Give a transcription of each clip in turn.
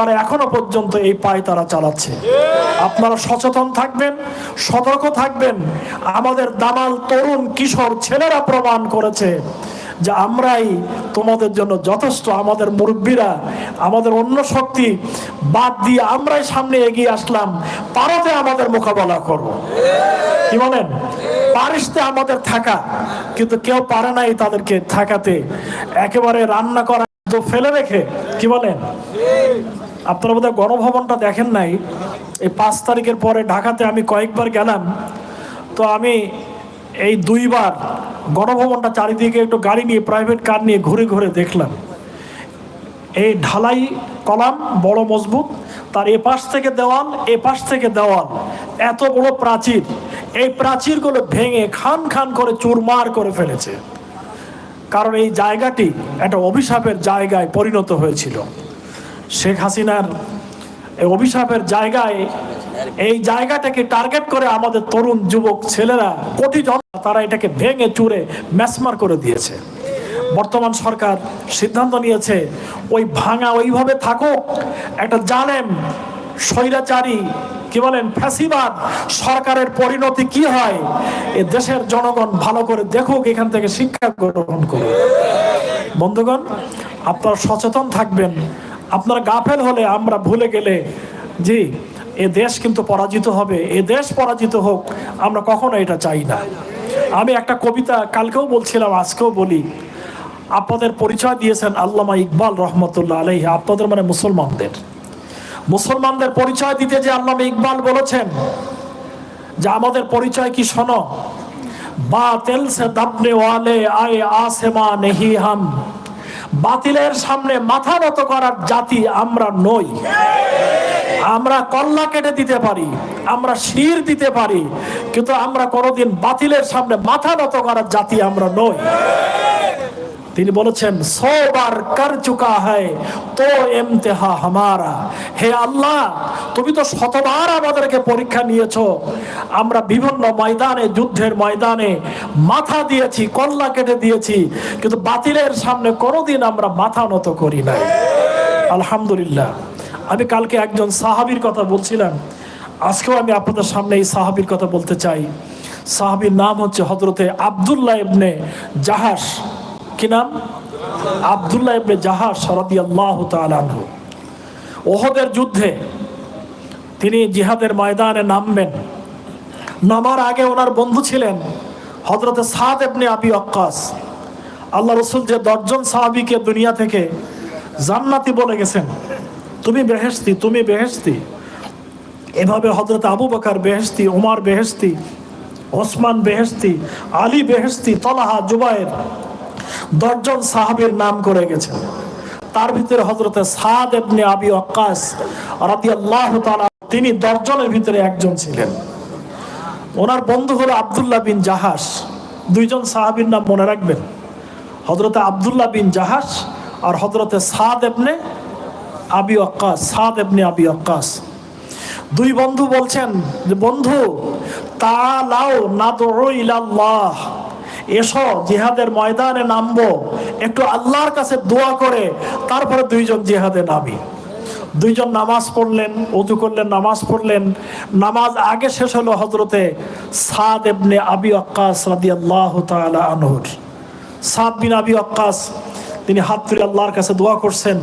তারা এখনও পর্যন্ত এই পায় তারা চালাচ্ছে। আপনারা সচেতন থাকবেন, সতর্ক থাকবেন। আমাদের দামাল তরুণ কিশোর ছেলেরা প্রমাণ করেছে যে আমরাই তোমাদের জন্য যথেষ্ট, আমাদের মুরব্বীরা, আমাদের অন্য শক্তি, বাদ দিয়ে আমরাই সামনে এগিয়ে আসলাম। পারতে আমাদের মোকাবেলা করব কি বলেন? পারিসতে আমাদের থাকা, কিন্তু কেউ পারে নাই তাদেরকে থাকাতে। একেবারে রান্না করা ফেলে রেখে, কি বলেন? আপনারা বোধহয় গণভবনটা দেখেন নাই। এই পাঁচ তারিখের পরে ঢাকাতে আমি কয়েকবার গেলাম। তো আমি এই দুইবার গণভবনটা চারিদিকে একটু গাড়ি নিয়ে প্রাইভেট কার নিয়ে ঘুরে ঘুরে দেখলাম। এই ঢালাই কলাম বড় মজবুত, তার এ পাশ থেকে দেওয়াল এ পাশ থেকে দেওয়াল, এত বড় প্রাচীর। এই প্রাচীরগুলো ভেঙে খান খান করে চুরমার করে ফেলেছে। কারণ এই জায়গাটি একটা অভিশাপের জায়গায় পরিণত হয়েছিল। শেখ হাসিনার অভিশাপের জায়গায়, এই জায়গাটাকে টার্গেট করে আমাদের তরুণ যুবক ছেলেরা, কোটি জন তারা এটাকে ভেঙে চুরে ম্যাসমার করে দিয়েছে। বর্তমান সরকার সিদ্ধান্ত নিয়েছে, ওই ভাঙা ওইভাবে থাকুক, একটা জালেম, স্বৈরাচারী, কি বলেন, ফ্যাসিবাদ, সরকারের পরিণতি কি হয়, এ দেশের জনগণ ভালো করে দেখুক, এখান থেকে শিক্ষা গ্রহণ করুক। বন্ধুগণ, আপনারা সচেতন থাকবেন আপনারা গাফেল হলে আমরা ভুলে গেলে, জি, এ দেশ কিন্তু পরাজিত হবে, এ দেশ পরাজিত হোক, আমরা কখনো এটা চাই না। আমি একটা কবিতা কালকেও বলছিলাম, আজকেও বলি। আপনাদের পরিচয় দিয়েছেন আল্লামা ইকবাল রহমতুল্লাহ আলহি আপনাদের মানে মুসলমানদের। মুসলমানদের পরিচয় দিতে যে আল্লামা ইকবাল বলেছেন, যে আমাদের পরিচয় কি শোনো? বাতিল সে দাবনে ওয়ালে আয়ে আসেমা নেহি হাম। বাতিলের সামনে মাথা নত করার জাতি আমরা নই। আমরা কল্লা কেটে দিতে পারি, আমরা শির দিতে পারি, কিন্তু আমরা কোনোদিন বাতিলের সামনে মাথা নত করার জাতি আমরা নই। তিনি বলেছেন, সবার কর চুকা হয়, তো এমতেহা হামারা। হে আল্লাহ, তুমি তো শতবার আমাদেরকে পরীক্ষা নিয়েছো। আমরা বিভিন্ন ময়দানে, যুদ্ধের ময়দানে মাথা দিয়েছি, কল্লা কেটে দিয়েছি, কিন্তু বাতিলের সামনে কোনোদিন আমরা মাথা নত করি নাই। আলহামদুলিল্লাহ। আমি কালকে একজন সাহাবির কথা বলছিলাম। আজকেও আমি আপনাদের সামনে এই সাহাবির কথা বলতে চাই। সাহাবির নাম হচ্ছে হজরতে আবদুল্লাহ ইবনে জাহাস কি নাম? আবদুল্লাহ ইবনে জাহাজ সারাদি আল্লাহ তালানহু ওহদের যুদ্ধে তিনি জিহাদের ময়দানে নামবেন। নামার আগে ওনার বন্ধু ছিলেন হজরতে সাদ এবনে আবি অক্কাস আল্লাহ রসুল যে দশজন সাহাবিকে দুনিয়া থেকে জান্নাতি বলে গেছেন, তুমি বেহেস্তি তুমি বেহেস্তি এভাবে হজরত আবু বকার বেহেস্তি উমার বেহেস্তি ওসমান বেহেস্তি আলী বেহেস্তি তলাহা জুবায়ের দশজন সাহাবীর নাম করে গেছেন তার ভিতরে হজরতে সাদ এবনে আবি অক্কাস রাদিয়াল্লাহু তাআলা, তিনি দশজনের ভিতরে একজন ছিলেন। ওনার বন্ধু হলো আব্দুল্লাহ বিন জাহাস দুইজন সাহাবীর নাম মনে রাখবেন। হজরতে আব্দুল্লাহ বিন জাহাস আর হজরতে সাদ এবনে আবি অক্কাস সাদ এবনে আবি অক্কাস দুই বন্ধু বলছেন যে, বন্ধু তা লাও না তো ইলাল্লাহ। এসো, জিহাদের ময়দানে নামবো। একটু আল্লাহর কাছে দোয়া করে, তারপরে দুইজন জিহাদে নামি। দুইজন নামাজ পড়লেন, উজু করলেন, নামাজ পড়লেন। নামাজ আগে শেষ হলো হজরতে সাদ এবনে আবি আক্কাস রাদি আল্লাহ আনহুর। সাদ বিন আবি আক্কাস তিনি হাত তুলে আল্লাহর কাছে দোয়া করছেন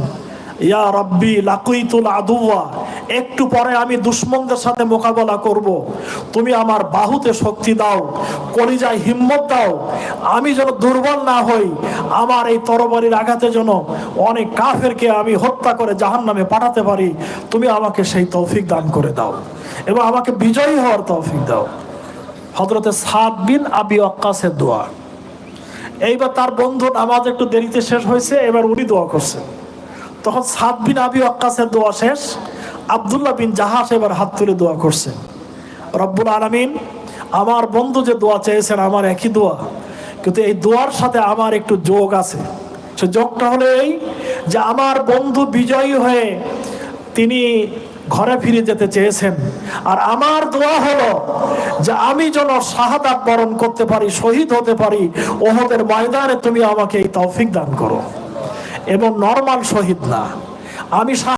ইয়া রব্বি, লাকুইতুল আদুয়া একটু পরে আমি দুশ্মনদের সাথে মোকাবেলা করব। তুমি আমার বাহুতে শক্তি দাও, কলিজায় হিম্মত দাও। আমি যেন দুর্বল না হই, আমার এই তরবারির আঘাতে যেন অনেক কাফেরকে আমি হত্যা করে জাহান নামে পাঠাতে পারি। তুমি আমাকে সেই তৌফিক দান করে দাও এবং আমাকে বিজয়ী হওয়ার তৌফিক দাও। হজরতে সাদ বিন আবি আক্কাসের দোয়া। এইবার তার বন্ধু নামাজ একটু দেরিতে শেষ হয়েছে, এবার উনি দোয়া করছেন। তখন সাদ বিন আবি আক্কাসের দোয়া শেষ। আবদুল্লাহ বিন জাহাস এবার হাত তুলে দোয়া করছে রব্বুল আলমিন আমার বন্ধু যে দোয়া চেয়েছেন আমার একই দোয়া। কিন্তু এই দোয়ার সাথে আমার একটু যোগ আছে। সে যোগটা হলো এই যে আমার বন্ধু বিজয়ী হয়ে তিনি ঘরে ফিরে যেতে চেয়েছেন। আর আমার দোয়া হলো যে আমি যেন শাহাদাত বরণ করতে পারি, শহীদ হতে পারি, ওহদের ময়দানে তুমি আমাকে এই তৌফিক দান করো। এবং নর্মাল শহীদ না। আমি